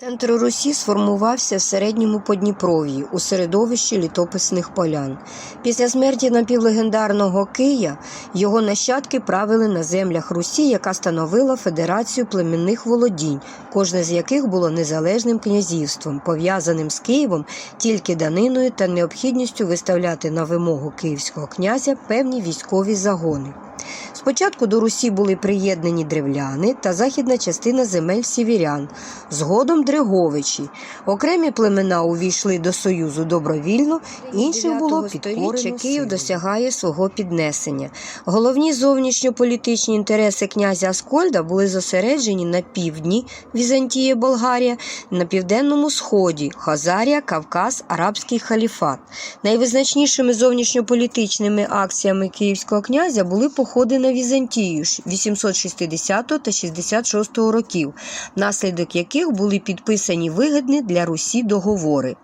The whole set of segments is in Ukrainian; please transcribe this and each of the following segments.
Центр Русі сформувався в середньому Подніпров'ї у середовищі літописних полян. Після смерті напівлегендарного Кия його нащадки правили на землях Русі, яка становила федерацію племінних володінь, кожне з яких було незалежним князівством, пов'язаним з Києвом тільки даниною та необхідністю виставляти на вимогу київського князя певні військові загони. Спочатку до Русі були приєднані древляни та західна частина земель сівірян, згодом Дреговичі. Окремі племена увійшли до Союзу добровільно, інших було підкорено. Київ досягає свого піднесення. Головні зовнішньополітичні інтереси князя Аскольда були зосереджені на півдні Візантія, Болгарія, на південному сході Хазарія, Кавказ, Арабський халіфат. Найвизначнішими зовнішньополітичними акціями київського князя були походи на Візантію 860 та 66 років, внаслідок яких були підписані вигідні для Русі договори.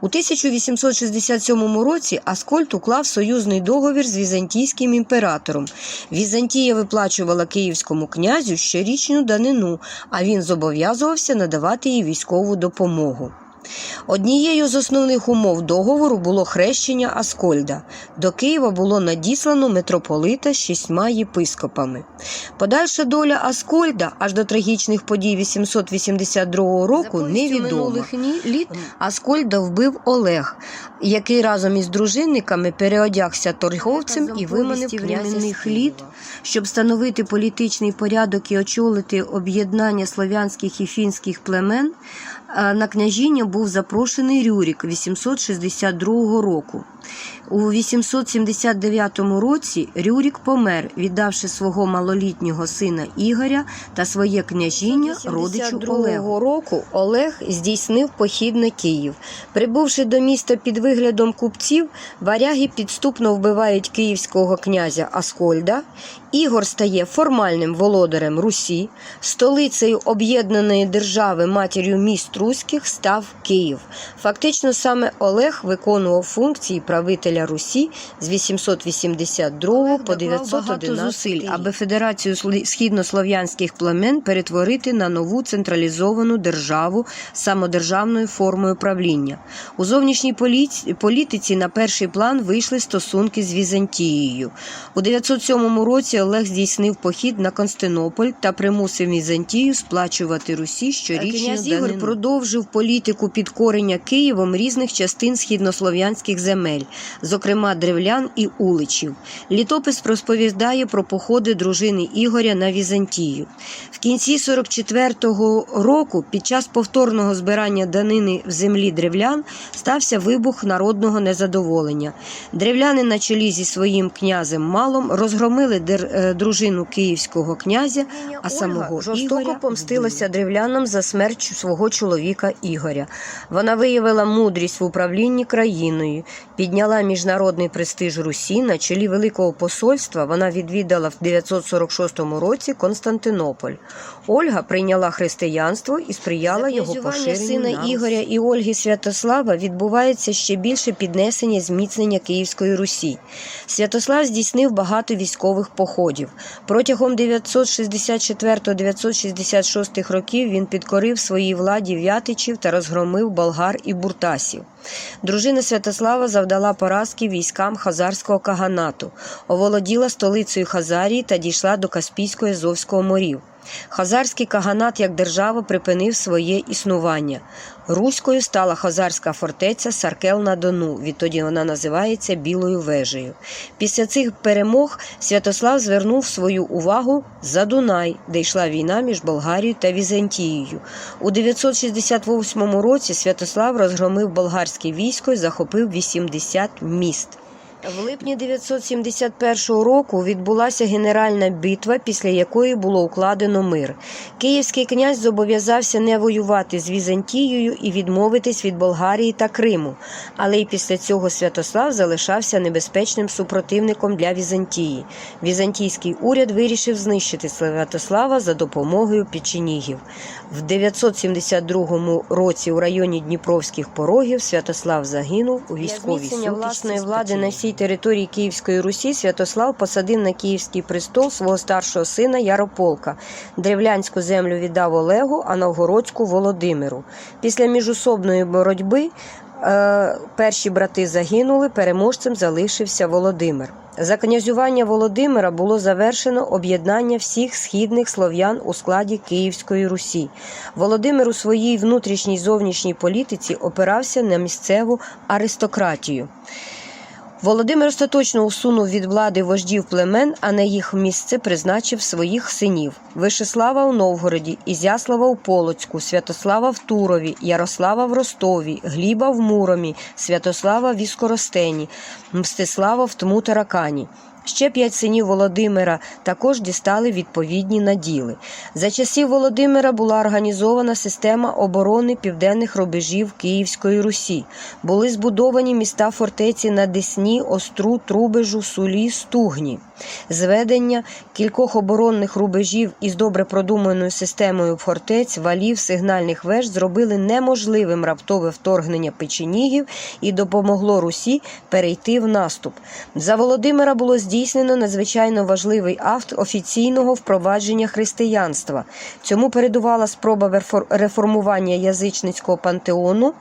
У 1867 році Аскольд уклав союзний договір з візантійським імператором. Візантія виплачувала київському князю щорічну данину, а він зобов'язувався надавати їй військову допомогу. Однією з основних умов договору було хрещення Аскольда. До Києва було надіслано митрополита з шістьма єпископами. Подальша доля Аскольда аж до трагічних подій 882 року невідома. літ Аскольда вбив Олег, який разом із дружинниками переодягся торговцем і виманив племінних літ, щоб встановити політичний порядок і очолити об'єднання слов'янських і фінських племен. На княжіння був запрошений Рюрік 862 року. У 879 році Рюрік помер, віддавши свого малолітнього сина Ігоря та своє княжіння родичу Олегу. року Олег здійснив похід на Київ. Прибувши до міста під виглядом купців, варяги підступно вбивають київського князя Аскольда. Ігор стає формальним володарем Русі, столицею об'єднаної держави матір'ю міст руських став Київ. Фактично саме Олег виконував функції правителя Русі з 882 по 911 зусиль, аби федерацію східнослов'янських племен перетворити на нову централізовану державу самодержавною формою правління. У зовнішній політиці на перший план вийшли стосунки з Візантією. У 907 році Олег здійснив похід на Константинополь та примусив Візантію сплачувати Русі щорічну Князь. Ігор продовжив політику підкорення Києвом різних частин східнослов'янських земель, зокрема древлян і уличів. Літопис розповідає про походи дружини Ігоря на Візантію. В кінці 44-го року, під час повторного збирання данини в землі древлян, стався вибух народного незадоволення. Древляни на чолі зі своїм князем Малом розгромили дер- е, дружину київського князя, а самого жорстоко Ігоря помстилася древлянам за смерть свого чоловіка Ігоря. Вона виявила мудрість в управлінні країною, підняла міжнародний престиж Русі на чолі Великого посольства. Вона відвідала в 946 році Константинополь. Ольга прийняла християнство і сприяла його поширенню сина на Ігоря і Ольги Святослава відбувається ще більше піднесення зміцнення Київської Русі. Святослав здійснив багато військових походів. Протягом 964-966 років він підкорив своїй владі вятичів та розгромив болгар і буртасів. Дружина Святослава завдала поразки військам хазарського каганату, оволоділа столицею Хазарії та дійшла до Каспійського Азовського морів. Хазарський каганат як держава припинив своє існування. Руською стала хазарська фортеця Саркел на Дону. Відтоді вона називається Білою вежею. Після цих перемог Святослав звернув свою увагу за Дунай, де йшла війна між Болгарією та Візантією. У 968 році Святослав розгромив болгарське військо і захопив 80 міст. В липні 971 року відбулася генеральна битва, після якої було укладено мир. Київський князь зобов'язався не воювати з Візантією і відмовитись від Болгарії та Криму, але й після цього Святослав залишався небезпечним супротивником для Візантії. Візантійський уряд вирішив знищити Святослава за допомогою печенігів. В 972 році у районі Дніпровських порогів Святослав загинув у військовій сутичці власної влади на всій території Київської Русі Святослав посадив на Київський престол свого старшого сина Ярополка. Древлянську землю віддав Олегу, а Новгородську Володимиру. Після міжусобної боротьби е, перші брати загинули, переможцем залишився Володимир. За князювання Володимира було завершено об'єднання всіх східних слов'ян у складі Київської Русі. Володимир у своїй внутрішній зовнішній політиці опирався на місцеву аристократію. Володимир остаточно усунув від влади вождів племен, а на їх місце призначив своїх синів: Вишеслава у Новгороді, Ізяслава у Полоцьку, Святослава в Турові, Ярослава в Ростові, Гліба в Муромі, Святослава в Іскоростені, Мстислава в Тмутаракані. Ще п'ять синів Володимира також дістали відповідні наділи. За часів Володимира була організована система оборони південних рубежів Київської Русі. Були збудовані міста фортеці на Десні, Остру, Трубежу, Сулі, Стугні. Зведення кількох оборонних рубежів із добре продуманою системою фортець, валів, сигнальних веж зробили неможливим раптове вторгнення печенігів і допомогло Русі перейти в наступ. За Володимира було здійснено надзвичайно важливий акт офіційного впровадження християнства. Цьому передувала спроба реформування язичницького пантеону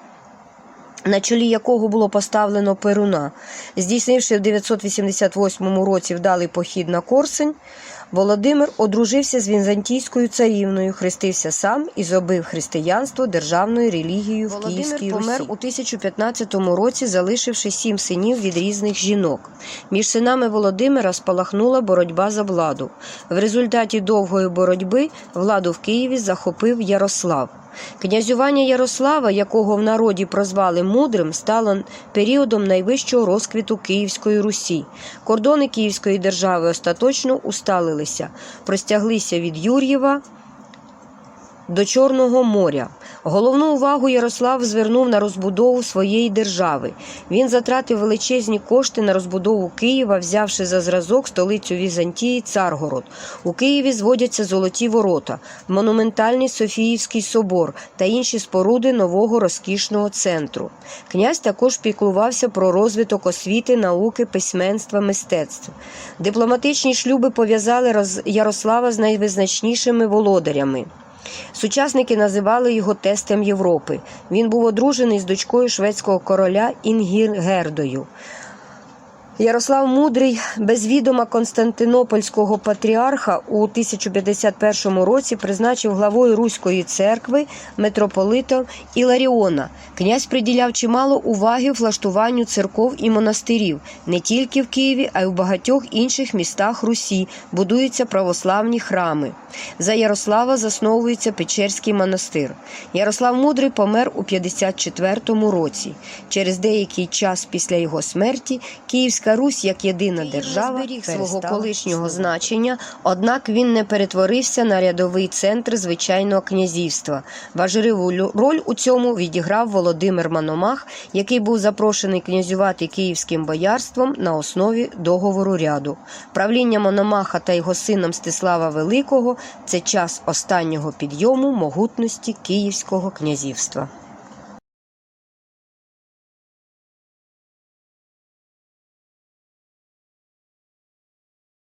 на чолі якого було поставлено Перуна. Здійснивши в 988 році вдалий похід на Корсень, Володимир одружився з візантійською царівною, хрестився сам і зробив християнство державною релігією в Київській Русі. помер у 1015 році, залишивши сім синів від різних жінок. Між синами Володимира спалахнула боротьба за владу. В результаті довгої боротьби владу в Києві захопив Ярослав. Князювання Ярослава, якого в народі прозвали мудрим, стало періодом найвищого розквіту Київської Русі. Кордони Київської держави остаточно усталилися, простяглися від Юр'єва до Чорного моря. Головну увагу Ярослав звернув на розбудову своєї держави. Він затратив величезні кошти на розбудову Києва, взявши за зразок столицю Візантії Царгород. У Києві зводяться золоті ворота, монументальний Софіївський собор та інші споруди нового розкішного центру. Князь також піклувався про розвиток освіти, науки, письменства, мистецтв. Дипломатичні шлюби пов'язали Ярослава з найвизначнішими володарями. Сучасники називали його тестем Європи. Він був одружений з дочкою шведського короля Інгіргердою. Ярослав Мудрий без відома Константинопольського патріарха у 1051 році призначив главою Руської церкви митрополита Іларіона. Князь приділяв чимало уваги влаштуванню церков і монастирів. Не тільки в Києві, а й у багатьох інших містах Русі будуються православні храми. За Ярослава засновується Печерський монастир. Ярослав Мудрий помер у 54 році. Через деякий час після його смерті Київська Русь як єдина держава зберіг свого колишнього значення, однак він не перетворився на рядовий центр звичайного князівства. Важливу роль у цьому відіграв Володимир Мономах, який був запрошений князювати київським боярством на основі договору ряду. Правління Мономаха та його сина Мстислава Великого це час останнього підйому могутності Київського князівства.